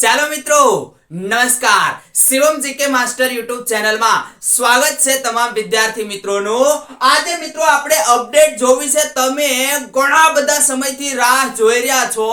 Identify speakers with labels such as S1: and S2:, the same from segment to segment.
S1: ચાલો મિત્રો, નમસ્કાર. શિવમ જીકે માસ્ટર યુટ્યુબ ચેનલમાં સ્વાગત છે તમામ વિદ્યાર્થી મિત્રોનું. આજે મિત્રો આપણે અપડેટ જોવી છે, તમે ઘણા બધા સમયથી રાહ જોઈ રહ્યા છો.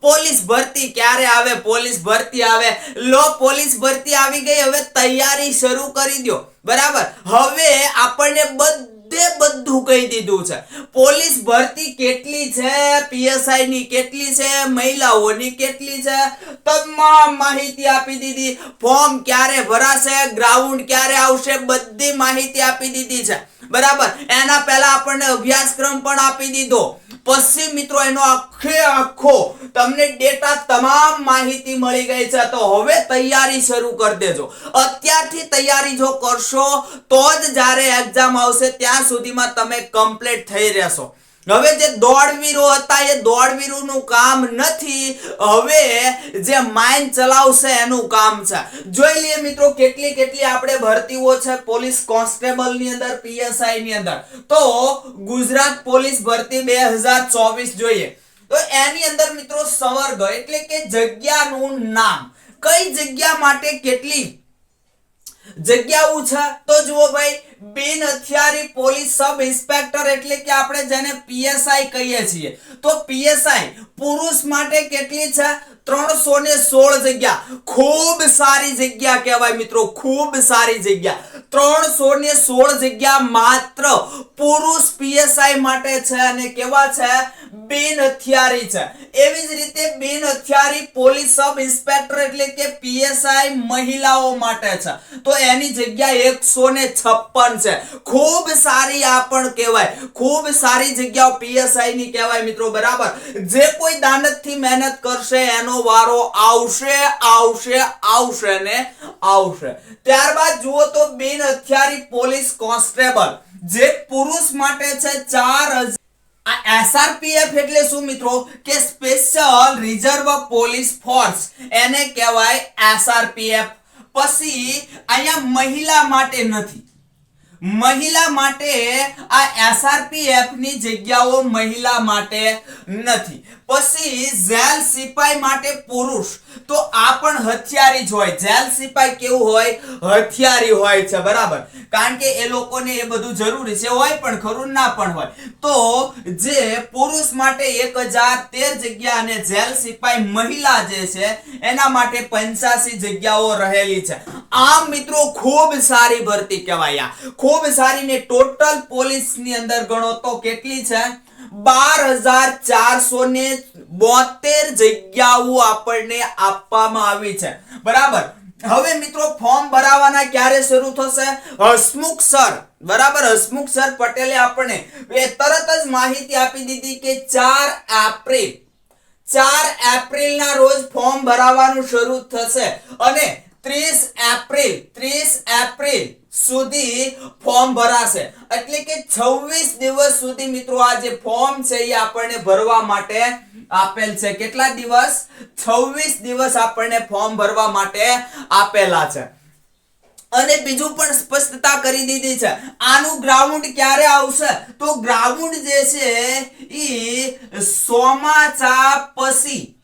S1: પોલીસ ભરતી ક્યારે આવે? પોલીસ ભરતી આવે. લો, પોલીસ ભરતી આવી ગઈ, હવે તૈયારી શરૂ કરી દો બરાબર? હવે આપણને બધું બધે બધું કહી દીધું છે. પોલીસ ભરતી કેટલી છે? પીએસઆઈ ની કેટલી છે? મહિલાઓની કેટલી છે? તમામ માહિતી આપી દીધી. ફોર્મ ક્યારે ભરાશે? ગ્રાઉન્ડ ક્યારે આવશે? બધી માહિતી આપી દીધી છે. બરાબર? એના પહેલા આપણને અભ્યાસક્રમ પણ આપી દીધો. પછી મિત્રો એનો આખે આખો તમને ડેટા તમામ માહિતી મળી ગઈ છે. તો હવે તૈયારી શરૂ કરી દેજો. અત્યારથી તૈયારી જો કરશો તો જ જ્યારે એક્ઝામ આવશે, ત્યાં સુધીમાં તમે કમ્પ્લીટ થઈ રહેશો. હવે જે દોડવીરો હતા, એ દોડવીરોનું કામ નથી. હવે જે માઇન્ડ ચલાવશે એનું કામ છે. જોઈ લઈએ મિત્રો કેટલી કેટલી આપણે ભરતીઓ છે પોલીસ કોન્સ્ટેબલની અંદર પીએસઆઈ ની અંદર. તો ગુજરાત પોલીસ ભરતી બે હજાર ચોવીસ જોઈએ. તો એની અંદર મિત્રો સંવર્ગ એટલે કે જગ્યાનું નામ. કઈ જગ્યા માટે કેટલી જગ્યાઓ છે? તો જુઓ ભાઈ, બિન હથિયારી પોલીસ સબ ઇન્સ્પેક્ટર એટલે કે આપણે જેને પીએસઆઈ કહીએ છીએ. તો પીએસઆઈ પુરુષ માટે કેટલી છે? ત્રણસો ને સોળ જગ્યા. ખૂબ સારી જગ્યા કહેવાય મિત્રો, ખૂબ સારી જગ્યા. ત્રણસો ને સોળ જગ્યા માત્ર પુરુષ પીએસઆઈ માટે છે અને કેવા છે? બિન હથિયારી છે. એવી જ રીતે બિન હથિયારી પોલીસ સબ ઇન્સ્પેક્ટર એટલે કે પીએસઆઈ મહિલાઓ માટે છે. તો એની જગ્યા એકસો ને છપ્પન છે. ખૂબ સારી આ પણ કહેવાય. ખૂબ સારી જગ્યાઓ પીએસઆઈ ની કહેવાય મિત્રો, બરાબર? જે કોઈ દાનતથી મહેનત કરશે, એનો વારો આવશે આવશે આવશે ને આવશે. ત્યારબાદ જુઓ તો બિન હથિયારી પોલીસ કોન્સ્ટેબલ, જે પુરુષ માટે છે ચાર આ એસઆરપીએફ એટલે શું મિત્રો? કે સ્પેશિયલ રિઝર્વ પોલીસ ફોર્સ એને કહેવાય એસઆરપીએફ પછી અહીંયા મહિલા માટે નથી. મહિલા માટે આ એસઆરપીએફની જગ્યાઓ મહિલા માટે નથી. પછી જેલ સિપાઈ માટે પુરુષ. તો આ પણ હથિયારી જ હોય. જેલ સિપાઈ કેવું હોય? હથિયારી હોય છે, બરાબર. કારણ કે એ લોકોને એ બધું જરૂરી છે. હોય પણ ખરું, ના પણ હોય. તો જે પુરુષ માટે એક હજાર તેર જગ્યા અને જેલ સિપાઈ મહિલા જે છે, એના માટે પંચ્યાસી જગ્યાઓ રહેલી છે. આમ મિત્રો, ખૂબ સારી ભરતી કહેવાય ખૂબ સારી ને ટોટલ પોલીસની અંદર ગણો તો કેટલી છે? બાર હજાર ચારસો ને બોતેર જગ્યાઓ આપણને આપવામાં આવી છે. બરાબર? હવે મિત્રો ફોર્મ ભરાવાના ક્યારે શરૂ થશે? હસમુખ સર. બરાબર? હસમુખ સર પટેલે આપણને એ તરત જ માહિતી આપી દીધી કે ચાર એપ્રિલ ચાર એપ્રિલ ના રોજ ફોર્મ ભરાવાનું શરૂ થશે. અને ત્રીસ એપ્રિલ ત્રીસ એપ્રિલ સુધી ફોર્મ ભરાશે. એટલે કે 26 દિવસ સુધી મિત્રો આ જે ફોર્મ છે એ આપણને ભરવા માટે આપેલ છે. કેટલા દિવસ? 26 દિવસ આપણને ફોર્મ ભરવા માટે આપેલા છે. અને બીજું પણ સ્પષ્ટતા કરી દીધી છે. આનું ગ્રાઉન્ડ ક્યારે આવશે? તો ગ્રાઉન્ડ જે છે એ સોમાચા પછી.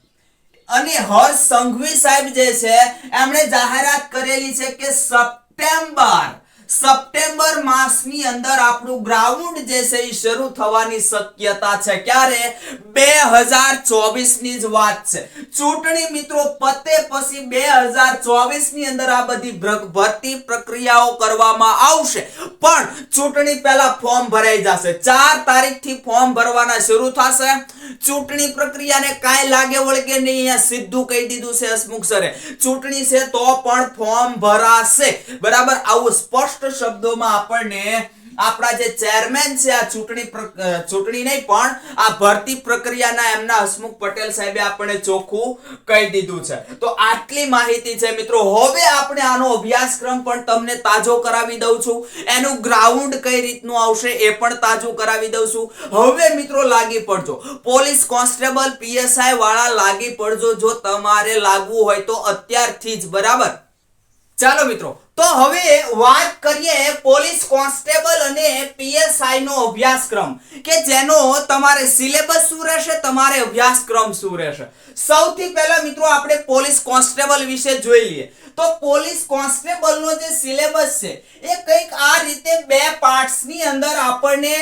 S1: અને હર્ષ સંઘવી સાહેબ જે છે, એમણે જાહેરાત કરેલી છે કે સપ્ટેમ્બર સપ્ટેમ્બર માસની અંદર આપણું ગ્રાઉન્ડ જે છે એ શરૂ થવાની શક્યતા છે. ક્યારે? બે હજાર ચોવીસની જ વાત છે. ચૂંટણી મિત્રો પતે પછી બે હજાર ચોવીસની અંદર આ બધી ભરતી પ્રક્રિયાઓ કરવામાં આવશે. પણ ચૂંટણી પહેલા ફોર્મ ભરાઈ જશે. ચાર તારીખથી ફોર્મ ભરવાના શરૂ થશે. ચૂંટણી પ્રક્રિયાને કાંઈ લાગે વળગે નહીં, અહીંયા સીધું કહી દીધું છે હસમુખ સરે. ચૂંટણી છે તો પણ ફોર્મ ભરાશે. બરાબર? આવું સ્પષ્ટ શબ્દોમાં આપણને આપણા જે ચેરમેન છે આ ચૂંટણી ચૂંટણી નહીં, પણ આ ભરતી પ્રક્રિયાના એમના હસમુખ પટેલ સાહેબે આપણે ચોખ્ખું કહી દીધું છે. તો આટલી માહિતી છે મિત્રો. હવે આપણે આનો અભ્યાસક્રમ પણ તમને તાજો કરાવી દઉં છું. એનું ગ્રાઉન્ડ કઈ રીતનું આવશે એ પણ તાજું કરાવી દઉં છું. હવે મિત્રો લાગી પડજો. પોલીસ કોન્સ્ટેબલ પીએસઆઈ વાળા લાગી પડજો જો તમારે લાગવું હોય તો અત્યારથી જ, બરાબર? ચાલો મિત્રો તો હવે વાત કરીએ પોલીસ કોન્સ્ટેબલ અને પીએસઆઈ નો અભ્યાસક્રમ, કે જેનો તમારે સિલેબસ શું રહેશે, તમારે અભ્યાસક્રમ શું રહેશે. સૌથી પહેલા મિત્રો આપણે પોલીસ કોન્સ્ટેબલ વિશે જોઈ લઈએ. તો પોલીસ કોન્સ્ટેબલ નો જે સિલેબસ છે, એ કંઈક આ રીતે બે પાર્ટ્સની અંદર આપણને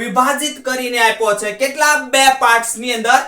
S1: વિભાજિત કરીને આપ્યો છે. કેટલા બે પાર્ટ્સની અંદર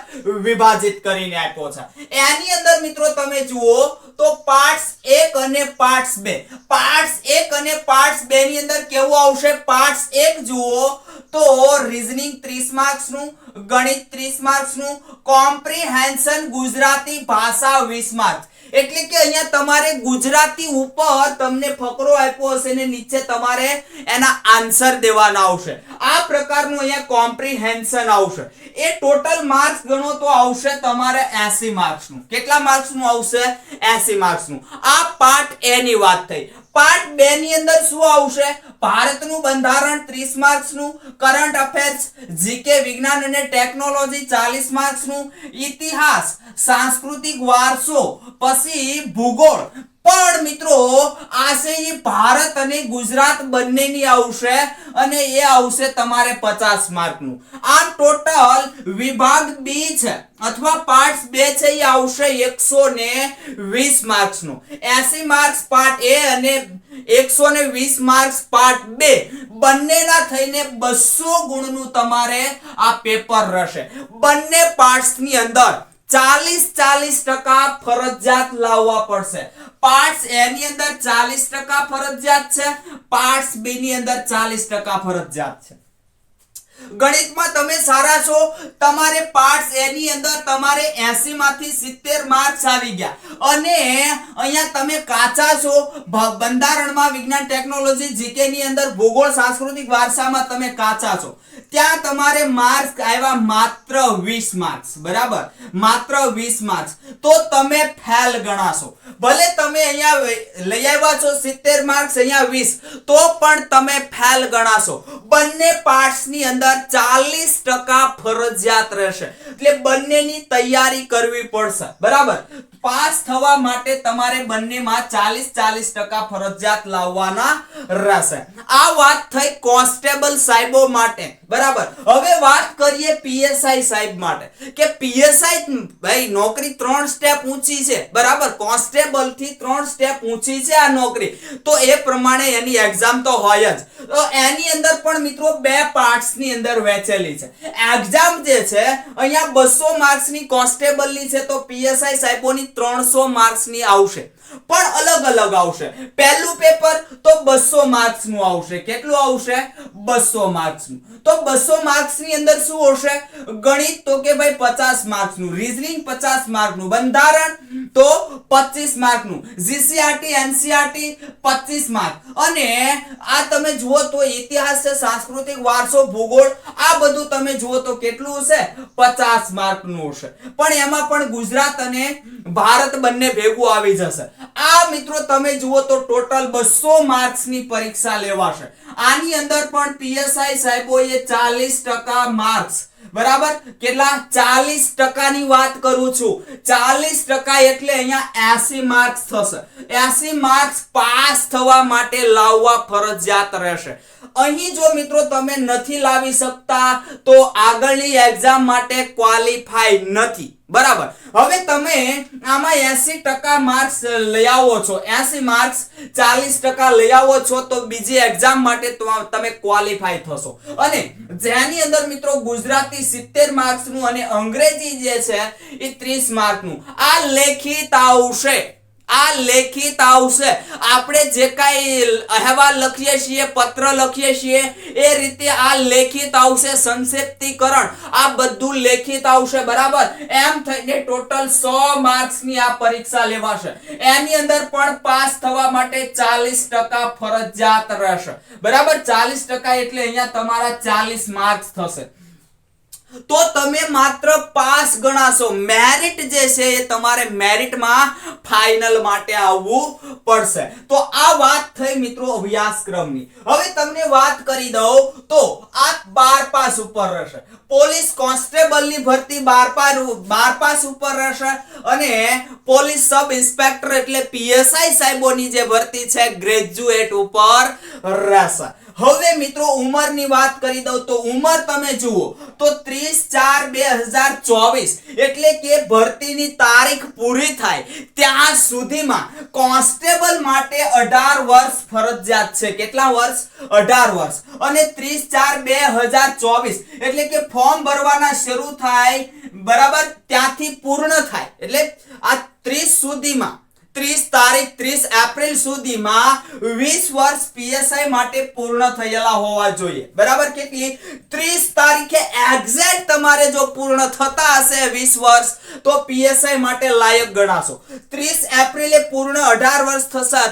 S1: વિભાજિત કરીને આપ્યો છે? એની અંદર મિત્રો તમે જુઓ, તો પાર્ટ્સ 1 અને પાર્ટ્સ 2 પાર્ટ્સ 1 અને પાર્ટ્સ 2 ની અંદર કેવું આવશે? પાર્ટ્સ 1 જુઓ, તો રીઝનિંગ 30 માર્ક્સનું, ગણિત 30 માર્ક્સનું કોમ્પ્રિહેન્શન ગુજરાતી ભાષા 20 માર્ક્સ એટલે કે અહીંયા તમારે ગુજરાતી ઉપર તમને ફકરો આપ્યો હશે ને નીચે તમારે એના આન્સર દેવાના આવશે. આ પ્રકારનું અહીંયા કોમ્પ્રિહેન્શન આવશે. એ ટોટલ માર્ક્સ ગણો તો આવશે તમારે 80 માર્ક્સનું કેટલા માર્ક્સનું આવશે? 80 માર્ક્સનું આ પાર્ટ એ ની વાત થઈ. પાર્ટ બે ની અંદર શું આવશે? ભારતનું બંધારણ 30 માર્ક્સનું કરંટ અફેર્સ જીકે વિજ્ઞાન અને ટેકનોલોજી 40 માર્ક્સનું, ઇતિહાસ, સાંસ્કૃતિક વારસો, પછી ભૂગોળ. પણ મિત્રો આ છે ઈ ભારત અને ગુજરાત બંનેની આવશે અને એ આવશે તમારે 50 માર્કનું. આ ટોટલ વિભાગ બી છે અથવા પાર્ટ બે છે એ આવશે 120 માર્ક્સનું. 80 માર્ક્સ પાર્ટ એ અને 120 માર્ક્સ પાર્ટ બે બંનેના થઈને બસો ગુણનું તમારે આ પેપર રહેશે. બંને પાર્ટ્સની અંદર ચાલીસ ચાલીસ ટકા ફરજિયાત લાવવા પડશે. પાર્ટ્સ એ ની અંદર ચાલીસ ટકા ફરજિયાત છે, પાર્ટ્સ બી ની અંદર ચાલીસ ટકા ફરજિયાત છે. ગણિતમાં તમે સારા છો, તમારે પાર્ટ્સ એ ની અંદર તમારે 80 માંથી 70 માર્ક્સ આવી ગયા. અને અહીંયા તમે કાચા છો બંધારણમાં વિજ્ઞાન ટેકનોલોજી જીકે ની અંદર ભૂગોળ, સાંસ્કૃતિક વારસામાં તમે કાચા છો. ત્યાં તમારે માર્ક્સ આવ્યા માત્ર 20 માર્ક્સ બરાબર? માત્ર 20 માર્ક્સ તો તમે ફેલ ગણાશો. ભલે તમે અહીંયા લઈ આવ્યા છો 70 માર્ક્સ અહીંયા 20 તો પણ તમે ફેલ ગણાશો. બંને પાર્ટ્સની અંદર 40 ટકા ફરજિયાત રહેશે. એટલે બંનેની તૈયારી કરવી પડશે, બરાબર? પાસ થવા માટે તમારે બંનેમાં 40 40 ટકા ફરજિયાત લાવવાના રહેશે. આ વાત થઈ કોન્સ્ટેબલ સાહેબો માટે બરાબર. હવે વાત કરીએ પીએસઆઈ સાહેબ માટે. કે પીએસઆઈ ભાઈ, નોકરી ત્રણ સ્ટેપ ઊંચી છે. બરાબર? કોન્સ્ટેબલથી ત્રણ સ્ટેપ ઊંચી છે આ નોકરી. તો એ પ્રમાણે એની એક્ઝામ તો હોય જ. તો એની અંદર પણ મિત્રો બે પાર્ટ્સની અંદર વહેંચેલી છે. એક્ઝામ જે છે, અહીંયા બસો માર્ક્સની કોન્સ્ટેબલની છે, તો પીએસઆઈ સાહેબોની ત્રણસો માર્ક્સની આવશે. પણ અલગ અલગ આવશે. પહેલું પેપર તો બસો માર્ક્સનું આવશે. કેટલું આવશે? બસો માર્ક્સનું. તો બસો માર્ક્સની અંદર શું હશે ગણિત તો કે ભાઈ પચાસ માર્ક્સનું. રીઝનિંગ પચાસ માર્કનું. બંધારણ તો પચીસ માર્કનું. જીસીઆરટી એનસીઆરટી પચીસ માર્ક અને આ તમે જુઓ તો ઇતિહાસ છે, સાંસ્કૃતિક વારસો, ભૂગોળ, આ બધું તમે જુઓ તો કેટલું હશે? પચાસ માર્કનું હશે. પણ એમાં પણ ગુજરાત અને ભારત બંને ભેગું આવી જશે. આ મિત્રો, તમે જુઓ તો ટોટલ બસો માર્ક્સની પરીક્ષા લેવાશે. આની અંદર પણ પીએસઆઈ સાહેબોએ ચાલીસ ટકા માર્ક્સ. બરાબર? કેટલા? ચાલીસ ટકાની વાત કરું છું. ચાલીસ ટકા એટલે અહીંયા એસી માર્ક્સ થશે. એસી માર્ક્સ પાસ થવા માટે લાવવા ફરજિયાત રહેશે. અહીં જો મિત્રો તમે નથી લાવી શકતા, તો આગળની એક્ઝામ માટે ક્વોલિફાય નથી. બરાબર. હવે તમે આમાં એસી ટકા માર્ક્સ લઈ આવો છો. એસી માર્ક્સ ચાલીસ ટકા લઈ આવો છો તો બીજી એક્ઝામ માટે તમે ક્વોલિફાય થશો. અને જેની અંદર મિત્રો ગુજરાતી સિત્તેર માર્ક્સનું અને અંગ્રેજી જે છે એ ત્રીસ માર્કનું આ લેખિત આવશે. આ લેખિત આવશે. આપણે જે કાંઈ અહેવાલ લખીએ છીએ, પત્ર લખીએ છીએ, એ રીતે આ લેખિત આવશે, સંક્ષિપ્તીકરણ. આ બધું લેખિત આવશે, બરાબર? એમ થઈને ટોટલ સો માર્ક્સની આ પરીક્ષા લેવાશે. એની અંદર પણ પાસ થવા માટે ચાલીસ ટકા ફરજિયાત રહેશે. બરાબર? ચાલીસ ટકા એટલે અહીંયા તમારા ચાલીસ માર્ક્સ થશે. તો તમે માત્ર પાસ ગણાશો. મેરિટ જે છે એ તમારે મેરિટમાં ફાઇનલ માટે આવવું પડશે. તો આ વાત થઈ મિત્રો અભ્યાસક્રમની. હવે તમને વાત કરી દઉં તો આ બાર પાસ ઉપર રહેશે. પોલીસ કોન્સ્ટેબલની ભરતી બાર પાસ બાર પાસ ઉપર રહેશે અને પોલીસ સબ ઇન્સ્પેક્ટર એટલે પીએસઆઈ સાહેબોની જે ભરતી છે ગ્રેજ્યુએટ ઉપર રહેશે. હવે મિત્રો ઉંમરની વાત કરી દઉં તો ઉંમર તમે જુઓ તો 30 ચાર બે હજાર ચોવીસ એટલે કે ભરતીની તારીખ પૂરી થાય ત્યાં સુધીમાં કોન્સ્ટેબલ માટે અઢાર વર્ષ ફરજિયાત છે. કેટલા વર્ષ? અઢાર વર્ષ. અને ત્રીસ ચાર બે હજાર ચોવીસ એટલે કે ફોર્મ ભરવાના શરૂ થાય બરાબર ત્યાંથી પૂર્ણ થાય. એટલે આ ત્રીસ સુધીમાં ત્રીસ તારીખ, ત્રીસ એપ્રિલ સુધીમાં વીસ વર્ષ પીએસઆઈ માટે પૂર્ણ થયેલા હોવા જોઈએ. બરાબર કેટલી? ત્રીસ તારીખે એક્ઝેક્ટ તમારે જો પૂર્ણ થતા હશે વીસ વર્ષ, તો પીએસઆઈ માટે લાયક ગણાશો. ત્રીસ એપ્રિલે પૂર્ણ અઢાર વર્ષ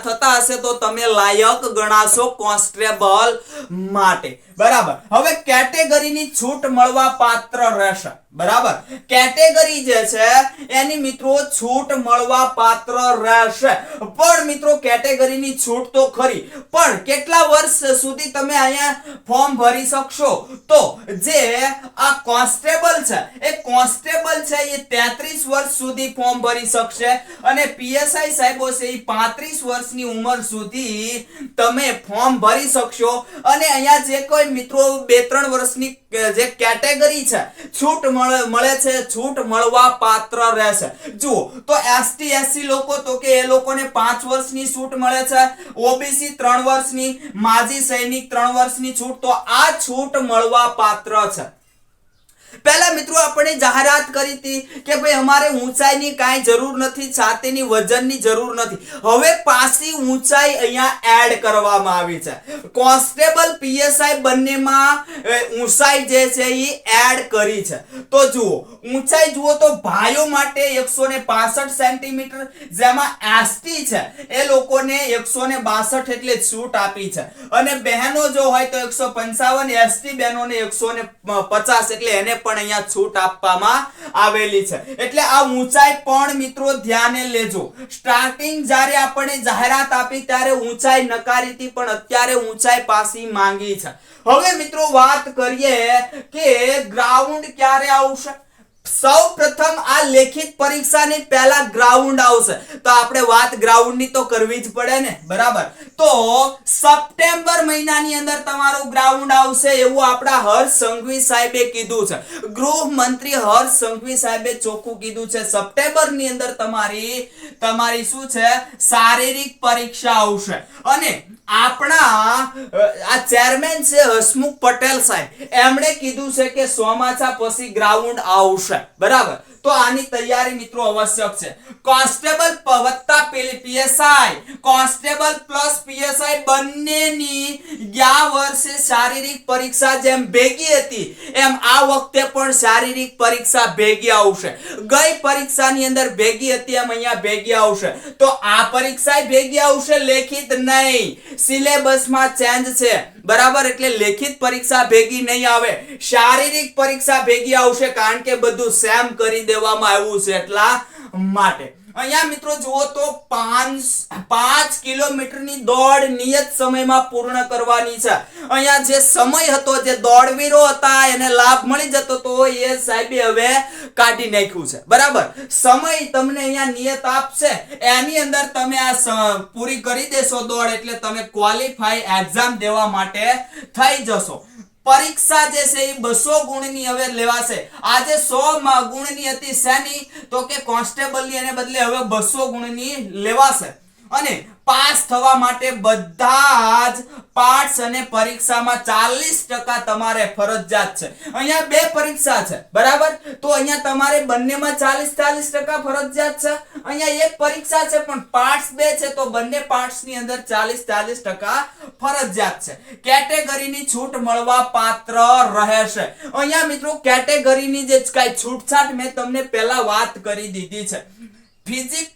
S1: થતા હશે તો તમે લાયક ગણાશો કોન્સ્ટેબલ માટે. બરાબર. હવે કેટેગરીની છૂટ મળવા પાત્ર રહેશે. બરાબર? કેટેગરી જે છે, એની મિત્રો છૂટ મળવા પાત્ર રહેશે. પણ મિત્રો, કેટેગરીની છૂટ તો ખરી. પણ કેટલા વર્ષ સુધી તમે અહીંયા ફોર્મ ભરી શકશો? તો જે આ કોન્સ્ટેબલ છે, એ કોન્સ્ટેબલ છે, એ 33 વર્ષ સુધી ફોર્મ ભરી શકશે. અને પીએસઆઈ સાહેબો છે, એ 35 વર્ષની ઉંમર સુધી તમે ફોર્મ ભરી શકશો. અને અહીંયા જે કોઈ મિત્રો બે ત્રણ વર્ષની જે કેટેગરી છે, છૂટ મળે છે, છૂટ મળવા પાત્ર રહેશે. જુઓ, તો એસટી એસસી લોકો, તો કે એ લોકોને પાંચ વર્ષની છૂટ મળે છે ઓબીસી ત્રણ વર્ષની, માજી સૈનિક ત્રણ વર્ષની છૂટ, તો આ છૂટ મળવા પાત્ર છે. પહેલા મિત્રો આપણે જાહેરાત કરી હતી કે ભાઈ અમારે ઊંચાઈની કાંઈ જરૂર નથી, છાતીની વજનની જરૂર નથી. હવે પાસી ઊંચાઈ અહીંયા એડ કરવામાં આવી છે. કોન્સ્ટેબલ પીએસઆઈ બંનેમાં ઊંચાઈ જે છે એ એડ કરી છે. તો જુઓ, ઊંચાઈ જુઓ તો ભાઈઓ માટે એકસો ને પાસઠ સેન્ટીમીટર, જેમાં એસટી છે, એ લોકોને એકસો ને બાસઠ એટલે છૂટ આપી છે. અને બહેનો જો હોય તો એકસો પંચાવન એસટી બહેનોને એકસો ને પચાસ એટલે એને પણ અહીંયા છૂટ આપવામાં આવેલી છે. એટલે આ ઊંચાઈ પણ મિત્રો ધ્યાને લેજો. સ્ટાર્ટિંગ જ્યારે આપણે જાહેરાત આપી ત્યારે ઊંચાઈ નકારીતી પણ અત્યારે ઊંચાઈ પાસી માંગી છે. હવે મિત્રો વાત કરીએ કે ગ્રાઉન્ડ ક્યારે આવશે? સૌ પ્રથમ આ લેખિત પરીક્ષાની પહેલા ગ્રાઉન્ડ આવશે. તો આપણે વાત ગ્રાઉન્ડની તો કરવી જ પડે ને. બરાબર? તો સપ્ટેમ્બર મહિનાની અંદર તમારું ગ્રાઉન્ડ આવશે એવું આપણા હર્ષ સંઘવી સાહેબે કીધું છે. ગૃહ હર્ષ સંઘવી સાહેબે ચોખ્ખું કીધું છે. સપ્ટેમ્બરની અંદર તમારી તમારી શું છે? શારીરિક પરીક્ષા આવશે. અને આપણા આ ચેરમેન છે હસમુખ પટેલ સાહેબ, એમણે કીધું છે કે ચોમાસા પછી ગ્રાઉન્ડ આવશે. બરાબર? તો આની તૈયારી મિત્રો આવશ્યક છે. કોન્સ્ટેબલ વત્તા પીએસઆઈ કોન્સ્ટેબલ પ્લસ પીએસઆઈ બંનેની ગયા વર્ષે શારીરિક પરીક્ષા જેમ ભેગી હતી, એમ આ વખતે પણ શારીરિક પરીક્ષા ભેગી આવશે. ગઈ પરીક્ષાની અંદર ભેગી હતી, એમ અહીંયા ભેગી આવશે. તો આ પરીક્ષા ભેગી આવશે, લેખિત નહીં. સિલેબસમાં ચેન્જ છે. બરાબર? એટલે લેખિત પરીક્ષા ભેગી નહીં આવે. શારીરિક પરીક્ષા ભેગી આવશે, કારણ કે બધું સેમ કરી દેવામાં આવ્યું છે એટલા માટે. અહીંયા મિત્રો જુઓ તો પાંચ પાંચ કિલોમીટરની દોડ નિયત સમયમાં પૂર્ણ કરવાની છે. અહીંયા જે સમય હતો, જે દોડવીરો હતા, એને લાભ મળી જતો તો એ સાહેબે હવે કાઢી નાખ્યું છે. બરાબર? સમય તમને અહીંયા નિયત આપશે. એની અંદર તમે આ પૂરી કરી દેશો દોડ એટલે તમે ક્વોલિફાઈ એક્ઝામ દેવા માટે થઈ જશો. પરીક્ષા જે છે એ બસો ગુણની હવે લેવાશે. આજે સો ગુણની હતી શેની તો કે કોન્સ્ટેબલની એને બદલે હવે બસો ગુણની લેવાશે. અને પાસ થવા માટે બધા જ પાર્ટ્સ અને પરીક્ષામાં ચાલીસ ટકા તમારે ફરજિયાત છે. અહીંયા બે પરીક્ષા છે, બરાબર? તો અહીંયા તમારે બંનેમાં ચાલીસ ચાલીસ ટકા ફરજિયાત છે. અહીંયા એક પરીક્ષા છે, પણ પાર્ટ્સ બે છે, તો બંને પાર્ટસની અંદર ચાલીસ ચાલીસ ટકા ફરજિયાત છે. કેટેગરીની છૂટ મળવા પાત્ર રહેશે. અહીંયા મિત્રો, કેટેગરીની જે કાંઈ છૂટછાટ મેં તમને પહેલા વાત કરી દીધી છે. ફિઝિક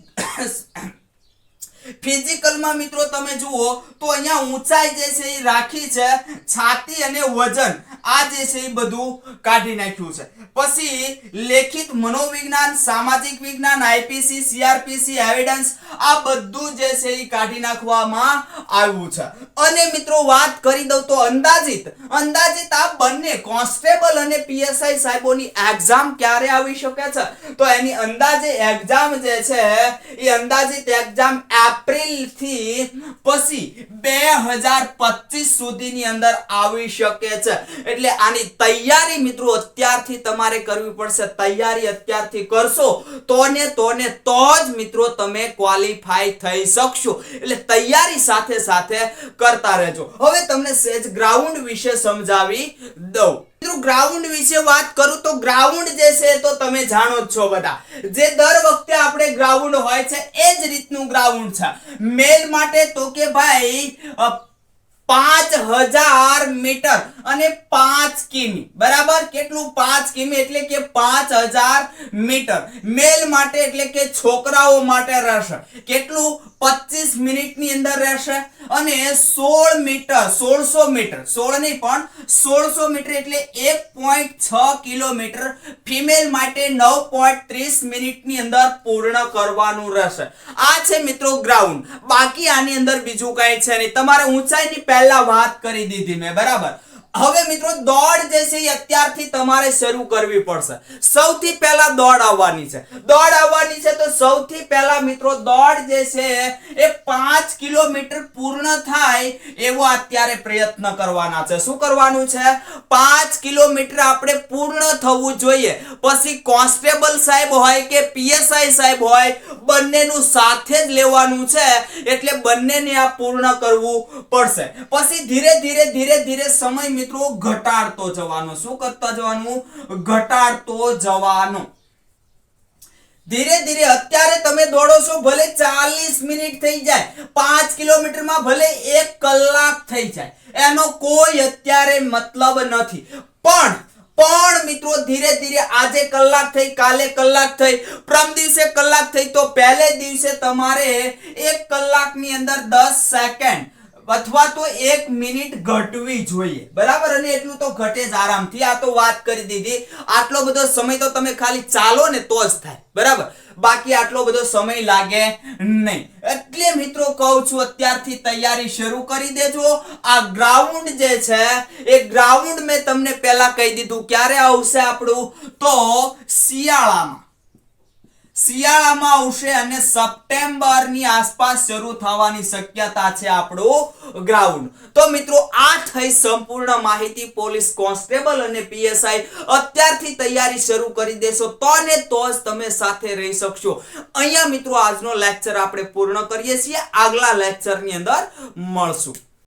S1: ફિઝિકલમાં મિત્રો તમે જુઓ તો અહીંયા ઊંચાઈ જે છે એ રાખી છે, છાતી અને વજન. આ જે છે એ બધું કાઢી નાખ્યું છે. પછી લેખિત મનોવિજ્ઞાન, સામાજિક વિજ્ઞાન, આઈપીસી, સીઆરપીસી એવિડન્સ આ બધું જે છે એ કાઢી નાખવામાં આવ્યું છે. અને મિત્રો વાત કરી દઉં તો અંદાજિત અંદાજિત આ બંને કોન્સ્ટેબલ અને પીએસઆઈ સાહેબોની એક્ઝામ ક્યારે આવી શકે છે? તો એની અંદાજે એક્ઝામ જે છે એ અંદાજિત એક્ઝામ એપ્રિલથી પછી બે હજાર પચીસ સુધીની અંદર આવી શકે છે. એટલે આની તૈયારી મિત્રો અત્યારથી તમારે કરવી પડશે. તૈયારી અત્યારથી કરશો તો ને તો ને તો જ મિત્રો તમે ક્વોલિફાય થઈ શકશો. એટલે તૈયારી સાથે સાથે કરતા રહેજો. હવે તમને સેજ ગ્રાઉન્ડ વિશે સમજાવી દઉં. ગ્રાઉન્ડ વિશે વાત કરું તો ગ્રાઉન્ડ જે છે તો તમે જાણો જ છો બધા. જે દર વખતે આપણે ગ્રાઉન્ડ હોય છે, એ જ રીતનું ગ્રાઉન્ડ છે. મેલ માટે તો કે ભાઈ પાંચ હજાર મીટર અને પાંચ કિમી. બરાબર? કેટલું? પાંચ કિમી એટલે કે પાંચ હજાર મીટર. મેલ માટે એટલે કે છોકરાઓ માટે રહેશે. કેટલું? પચીસ મિનિટની અંદર રહેશે અને સોળ મીટર, સોળસો મીટર. સોળ નહીં, પણ સોળસો મીટર એટલે એક પોઈન્ટ છ કિલોમીટર ફિમેલ માટે નવ પોઈન્ટ ત્રીસ મિનિટની અંદર પૂર્ણ કરવાનું રહેશે. આ છે મિત્રો ગ્રાઉન્ડ. બાકી આની અંદર બીજું કાંઈ છે નહીં. તમારે ઊંચાઈની પહેલા વાત કરી દીધી મેં બરાબર? હવે મિત્રો, દોડ જે છે અત્યારથી તમારે શરૂ કરવી પડશે. સૌથી પહેલા દોડ આવવાની છે. દોડ આવવાની છે તો સૌથી પહેલા મિત્રો, દોડ જે છે એ પાંચ કિલોમીટર પૂર્ણ થાય એવો અત્યારે પ્રયત્ન કરવાના છે. શું કરવાનું છે? પાંચ કિલોમીટર આપણે પૂર્ણ થવું જોઈએ. પછી કોન્સ્ટેબલ સાહેબ હોય કે પીએસઆઈ સાહેબ હોય, બંનેનું સાથે જ લેવાનું છે એટલે બંનેને આ પૂર્ણ કરવું પડશે. પછી ધીરે ધીરે ધીરે ધીરે સમય મિત્રો, ઘટાડતો જવાનો. શું કરતા જવાનું? ઘટાડતો જવાનો. ધીરે ધીરે, અત્યારે તમે દોડો છો, ભલે ચાલીસ મિનિટ થઈ જાય, પાંચ કિલોમીટરમાં ભલે એક કલાક થઈ જાય. એનો કોઈ અત્યારે મતલબ નથી. પણ પણ મિત્રો, ધીરે ધીરે, આજે કલાક થઈ, કાલે કલાક થઈ પ્રમ દિવસે કલાક થઈ, તો પહેલે દિવસે તમારે એક કલાકની અંદર દસ સેકન્ડ અથવા તો એક મિનિટ ઘટવી જોઈએ. બરાબર? અને એટલું તો ઘટે જ આરામથી. આ તો વાત કરી દીધી. આટલો બધો સમય તો તમે ખાલી ચાલો ને તો જ થાય. બરાબર? બાકી આટલો બધો સમય લાગે નહીં. એટલે મિત્રો કહું છું, અત્યારથી તૈયારી શરૂ કરી દેજો. આ ગ્રાઉન્ડ જે છે, એ ગ્રાઉન્ડ મેં તમને પહેલા કહી દીધું. ક્યારે આવશે આપણું? તો શિયાળામાં. શિયાળામાં આવશે અને સપ્ટેમ્બરની આસપાસ શરૂ થવાની શક્યતા છે આપણો ગ્રાઉન્ડ તો મિત્રો, આ થઈ સંપૂર્ણ માહિતી પોલીસ કોન્સ્ટેબલ અને પીએસઆઈ અત્યારથી તૈયારી શરૂ કરી દેશો. તો ને તો જ તમે સાથે રહી શકશો. અહીંયા મિત્રો, આજનો લેક્ચર આપણે પૂર્ણ કરીએ છીએ. આગલા લેક્ચરની અંદર મળશું.